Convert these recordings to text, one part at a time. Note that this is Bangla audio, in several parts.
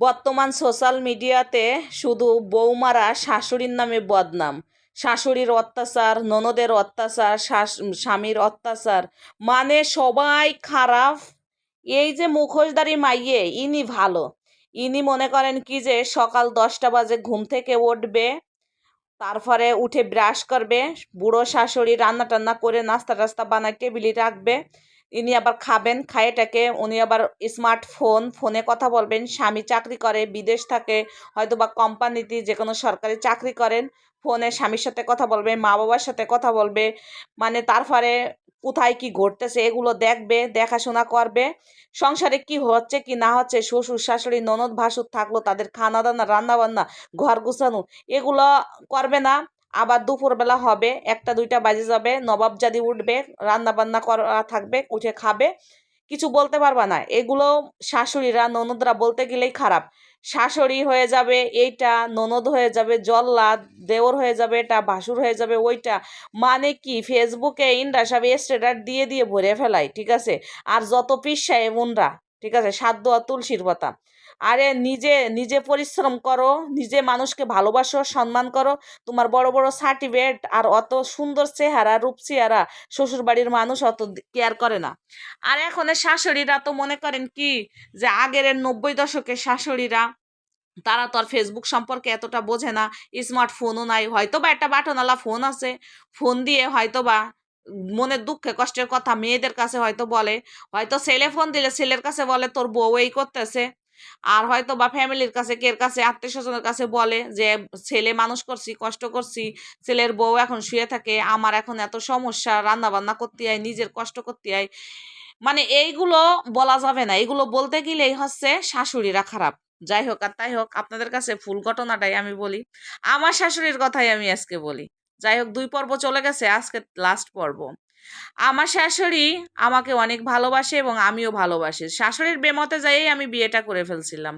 বর্তমান সোশ্যাল মিডিয়াতে শুধু বৌমারা শাশুড়ির নামে বদনাম। শাশুড়ির অত্যাচার, ননদের অত্যাচার স্বামীর অত্যাচার মানে সবাই খারাপ। এই যে মুখোশদারি মাইয়ে, ইনি ভালো। ইনি মনে করেন কি যে সকাল দশটা বাজে ঘুম থেকে উঠবে, তারপরে উঠে ব্রাশ করবে, বুড়ো শাশুড়ি রান্না টান্না করে নাস্তা টাস্তা বানায় টেবিলে রাখবে ইনি আবার খাবেন খায়েটাকে উনি আবার স্মার্টফোন ফোনে কথা বলবেন, স্বামী চাকরি করে, বিদেশ থাকে হয়তো বা কোম্পানিতে যে কোনো সরকারি চাকরি করেন, ফোনে স্বামীর সাথে কথা বলবে মা বাবার সাথে কথা বলবে মানে তারপরে কোথায় কি ঘটতেছে এগুলো দেখবে, দেখাশোনা করবে। সংসারে কি হচ্ছে, কি না হচ্ছে, শ্বশুর, শাশুড়ি, ননদ, ভাসুর থাকল, তাদের খানা দানা রান্না বান্না ঘর গুছানো, এগুলো করবে না। আবার দুপুরবেলা হবে, একটা দুইটা বাজে যাবে, নবাব জাদি উঠবে রান্না বান্না করা থাকবে, উঠে খাবে। কিছু বলতে পারবা না, এগুলো শাশুড়িরা, ননদরা বলতে গেলেই খারাপ। শাশুড়ি হয়ে যাবে, এইটা ননদ হয়ে যাবে জল্লাদ দেওর হয়ে যাবে, এটা ভাসুর হয়ে যাবে, ওইটা। মানে কি, ফেসবুকে ইন্ডা সব স্টেটাস দিয়ে দিয়ে ভরে ফেলায়, ঠিক আছে? আর যত পিসায় এমনরা ঠিক আছে? সাধ্য আর তুলসীর পাতা। আরে নিজে নিজে পরিশ্রম করো, নিজে মানুষকে ভালোবাসো, সম্মান করো। তোমার বড় বড় সার্টিফিকেট আর অত সুন্দর চেহারা, রূপ চেহারা শ্বশুর বাড়ির মানুষ অত কেয়ার করে না। আর এখনের শাশুড়িরা তো মনে করেন কি? যে আগের নব্বই দশকের শাশুড়িরা, তারা তো আর ফেসবুক সম্পর্কে এতটা বোঝে না স্মার্টফোনও নাই। হয়তো বা একটা বাটনওয়ালা ফোন আছে ফোন দিয়ে হয়তো বা মনের দুঃখে কষ্টের কথা মেয়েদের কাছে হয়তো বলে, হয়তো ছেলে ফোন দিলে ছেলের কাছে বলে, তোর বউ এই করতেছে। আর হয়তো বা ফ্যামিলির কাছে কের কাছে, আত্মীয় স্বজনের কাছে বলে যে, ছেলে মানুষ করছি, কষ্ট করছি, ছেলের বউ এখন শুয়ে থাকে, আমার এখন এত সমস্যা রান্না বান্না করতে হয় নিজের কষ্ট করতে হয় মানে এইগুলো বলা যাবে না। এগুলো বলতে গেলেই হচ্ছে শাশুড়িরা খারাপ। যাই হোক আর তাই হোক, আপনাদের কাছে ফুল ঘটনাটাই আমি বলি। আমার শাশুড়ির কথাই আমি আজকে বলি। যাই হোক, দুই পর্ব চলে গেছে, আজকে লাস্ট পর্ব। আমার শাশুড়ি আমাকে অনেক ভালোবাসে এবং আমিও ভালোবাসি। শাশুড়ির বেমতে যাইয়েই আমি বিয়েটা করে ফেলছিলাম।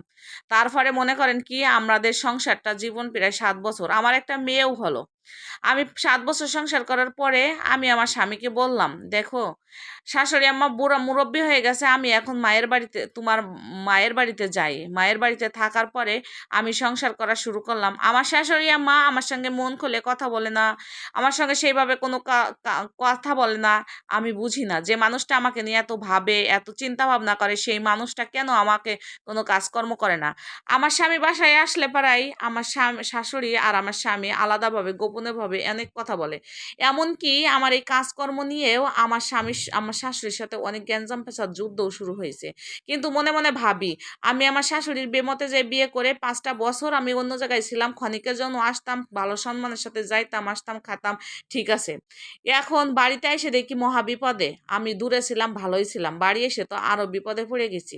তারপরে মনে করেন কি, আমাদের সংসারটা জীবন প্রায় সাত বছর। আমার একটা মেয়েও হলো। আমি সাত বছর সংসার করার পরে আমি আমার স্বামীকে বললাম, দেখো, শাশুড়ি আম্মা বুড়া মুরব্বী হয়ে গেছে, আমি এখন মায়ের বাড়িতে, তোমার মায়ের বাড়িতে যাই। মায়ের বাড়িতে থাকার পরে আমি সংসার করা শুরু করলাম। আমার শাশুড়ি আম্মা আমার সঙ্গে মন খুলে কথা বলে না, আমার সঙ্গে সেইভাবে কোনো কথা বলে না। আমি বুঝি না যে মানুষটা আমাকে নিয়ে এত ভাবে, এত চিন্তা ভাবনা করে, সেই মানুষটা কেন আমাকে কোনো কাজকর্ম করে না? আমার স্বামী বাসায় আসলে পারাই আমার স্বামী, শাশুড়ি আর আমার স্বামী আলাদাভাবে গোপনেভাবে অনেক কথা বলে। এমনকি আমার এই কাজকর্ম নিয়েও আমার স্বামী আমার শাশুড়ির সাথে অনেক গ্যাঞ্জাম পেশার যুদ্ধও শুরু হয়েছে। কিন্তু মনে মনে ভাবি, আমি আমার শাশুড়ির বেমতে যে বিয়ে করে পাঁচটা বছর আমি অন্য জায়গায় ছিলাম, ক্ষণিকের জন্য আসতাম, ভালো সম্মানের সাথে যাইতাম, আসতাম, খাতাম, ঠিক আছে। এখন বাড়িতে এসে দেখি মহা বিপদে আমি দূরে ছিলাম, ভালোই ছিলাম, বাড়ি এসে তো আরও বিপদে পড়ে গেছি।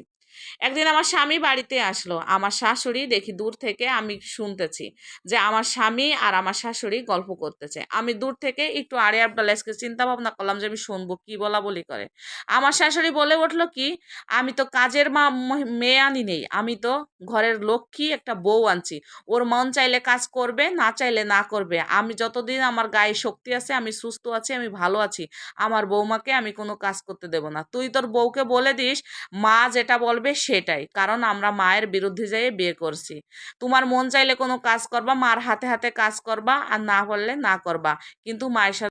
একদিন আমার স্বামী বাড়িতে আসলো। আমার শাশুড়ি দেখি দূর থেকে আমি শুনতেছি যে আমার স্বামী আর আমার শাশুড়ি গল্প করতেছে। আমি দূর থেকে একটু আড়ে আবডালাইসকে চিন্তা ভাবনা করলাম যে আমি শুনব কি বলা বলি করে। আমার শাশুড়ি বলে উঠল কি, আমি তো কাজের মা মেয়ে আনি নেই। আমি তো ঘরের লক্ষ্মী একটা বউ আনছি। ওর মন চাইলে কাজ করবে, না চাইলে না করবে। আমি যতদিন আমার গায়ে শক্তি আছে, আমি সুস্থ আছি, আমি ভালো আছি। আমার বৌমাকে আমি কোনো কাজ করতে দেব না। তুই তোর বউকে বলে দিস, মা যেটা বলবে সেটাই। কারণ আমরা মায়ের বিরুদ্ধে যেয়ে বিয়ে করছি। তোমার মন চাইলে কোনো কাজ করবা, মার হাতে হাতে কাজ করবা আর না বললে না করবা। কিন্তু মায়ের সাথে